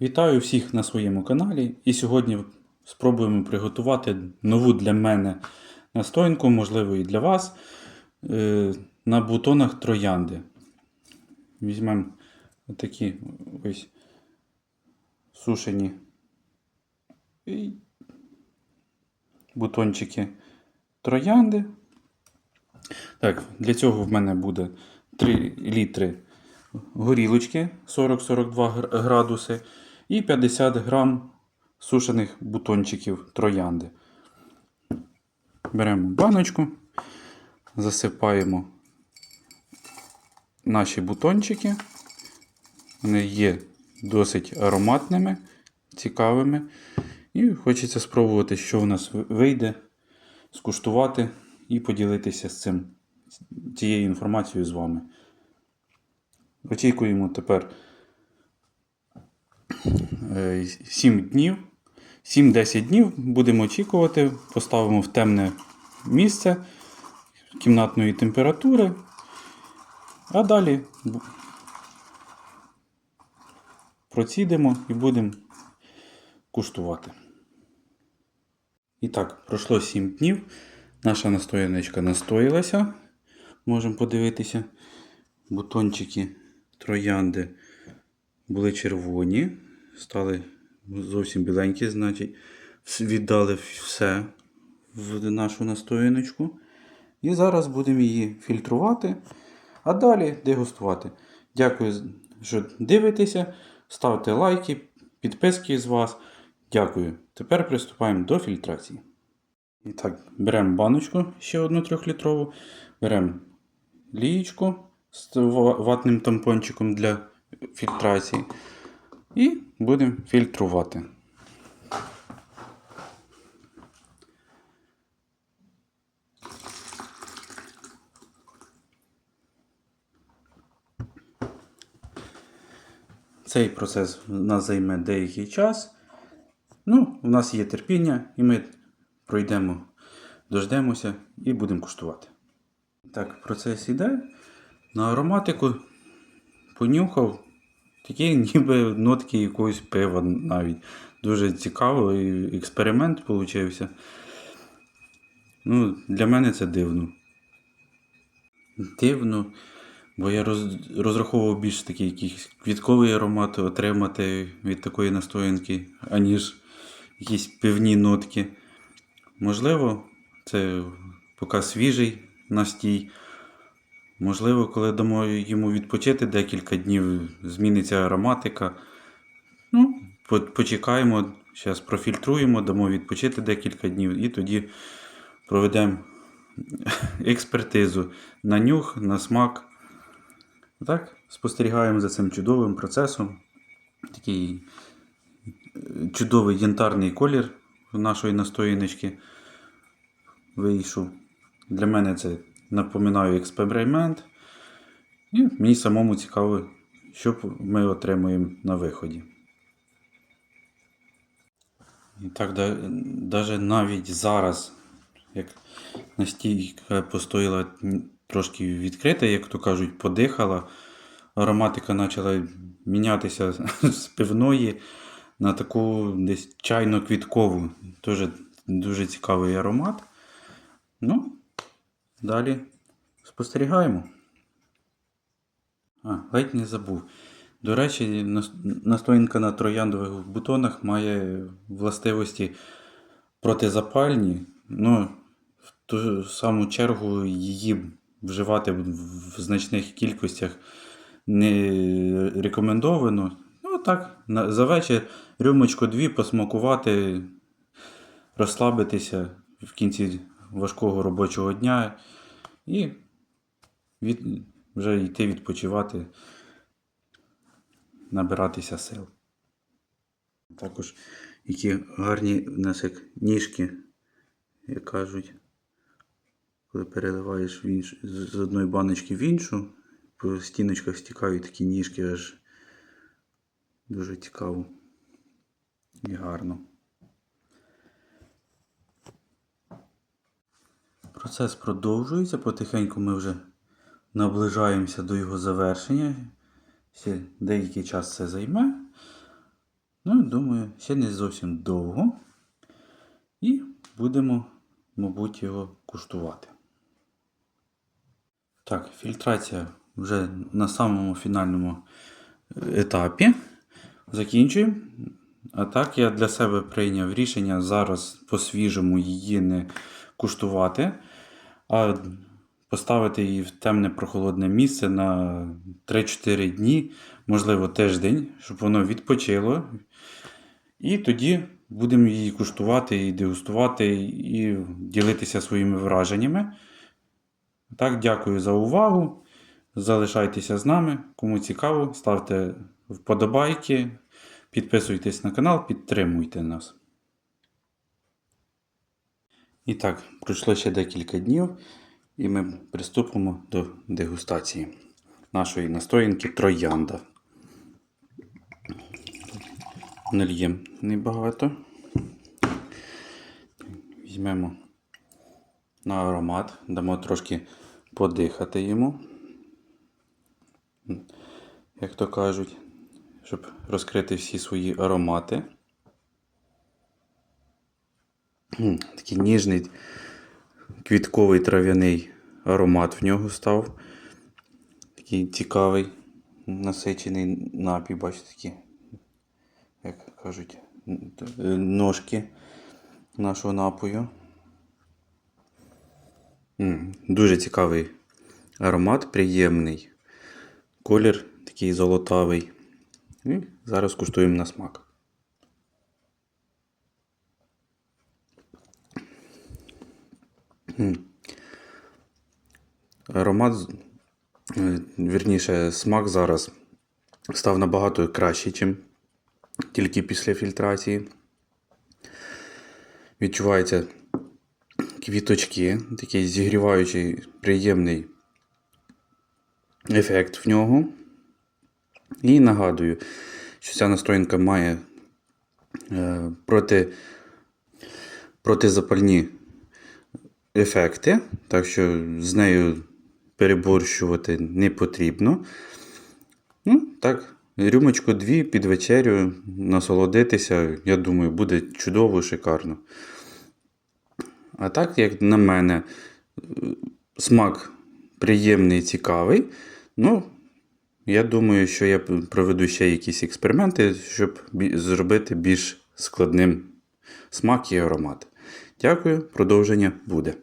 Вітаю всіх на своєму каналі. І сьогодні спробуємо приготувати нову для мене настоянку, можливо, і для вас, е, на бутонах троянди. Візьмемо такі ось сушені бутончики троянди. Так, для цього в мене буде 3 літри горілочки 40-42 градуси і 50 грам сушених бутончиків троянди. Беремо баночку, засипаємо наші бутончики. Вони є досить ароматними, цікавими. І хочеться спробувати, що у нас вийде, скуштувати і поділитися з цим, цією інформацією з вами. Очікуємо тепер 7 днів. 7-10 днів будемо очікувати, поставимо в темне місце кімнатної температури, а далі процідимо і будемо куштувати. І так, пройшло 7 днів. Наша настояночка настоїлася. Можемо подивитися. Бутончики троянди були червоні, стали зовсім біленькі, значить, віддали все в нашу настояночку. І зараз будемо її фільтрувати, а далі дегустувати. Дякую, що дивитеся. Ставте лайки, підписки з вас. Дякую. Тепер приступаємо до фільтрації. І так, беремо баночку ще одну трьохлітрову, беремо лієчку з ватним тампончиком для фільтрації. І будемо фільтрувати. Цей процес нас займе деякий час. Ну, у нас є терпіння, і ми пройдемо, дождемося і будемо куштувати. Так, процес іде. На ароматику понюхав. Такі ніби нотки якогось пива навіть. Дуже цікавий експеримент получився. Ну, для мене це дивно. Дивно, бо я роз, розраховував більш такий якийсь квітковий аромат отримати від такої настоянки, аніж якісь пивні нотки. Можливо, це поки свіжий настій. Можливо, коли дамо йому відпочити декілька днів, зміниться ароматика. Ну, почекаємо, зараз профільтруємо, дамо відпочити декілька днів і тоді проведемо експертизу на нюх, на смак. Так, спостерігаємо за цим чудовим процесом. Такий е, чудовий янтарний колір нашої настояночки вийшов. Для мене це напоминаю експеримент. І мені самому цікаво, що ми отримуємо на виході. І так, навіть навіть зараз, як настійка постояла трошки відкрита, як то кажуть, подихала, ароматика почала мінятися з пивної на таку десь чайно-квіткову. Дуже, дуже цікавий аромат. Ну, далі спостерігаємо. А, ледь не забув. До речі, нас- настоянка на трояндових бутонах має властивості протизапальні. Ну, в ту саму чергу її вживати в значних кількостях не рекомендовано. Ну так, за вечір рюмочку дві посмакувати, розслабитися в кінці важкого робочого дня і від, вже йти відпочивати, набиратися сил. Також які гарні у нас як ніжки, як кажуть, коли переливаєш в інш... з одної баночки в іншу, по стіночках стікають такі ніжки аж дуже цікаво і гарно. Процес продовжується, потихеньку ми вже наближаємося до його завершення. Ще деякий час це займе. Ну, думаю, ще не зовсім довго. І будемо, мабуть, його куштувати. Так, фільтрація вже на самому фінальному етапі. Закінчуємо. А так я для себе прийняв рішення зараз по-свіжому її не куштувати, а поставити її в темне прохолодне місце на 3-4 дні, можливо, тиждень, щоб воно відпочило. І тоді будемо її куштувати і дегустувати, і ділитися своїми враженнями. Так, дякую за увагу. Залишайтеся з нами. Кому цікаво, ставте вподобайки, підписуйтесь на канал, підтримуйте нас. І так, пройшло ще декілька днів, і ми приступимо до дегустації нашої настоянки Троянда. Нальємо небагато. Візьмемо на аромат, дамо трошки подихати йому, як то кажуть, щоб розкрити всі свої аромати. Такий ніжний квітковий трав'яний аромат в нього став. Такий цікавий, насичений напій, бачите, такі, як кажуть, ножки нашого напою. Дуже цікавий аромат, приємний. Колір такий золотавий. І зараз куштуємо на смак. Аромат, е, вірніше, смак зараз став набагато кращий, ніж тільки після фільтрації. Відчуваються квіточки, такий зігріваючий, приємний ефект в нього. І нагадую, що ця настоянка має е, проти, протизапальні ефекти, так що з нею переборщувати не потрібно. Ну, так, рюмочку дві під вечерю насолодитися, я думаю, буде чудово, шикарно. А так, як на мене, смак приємний, цікавий. Ну, я думаю, що я проведу ще якісь експерименти, щоб зробити більш складним смак і аромат. Дякую, продовження буде.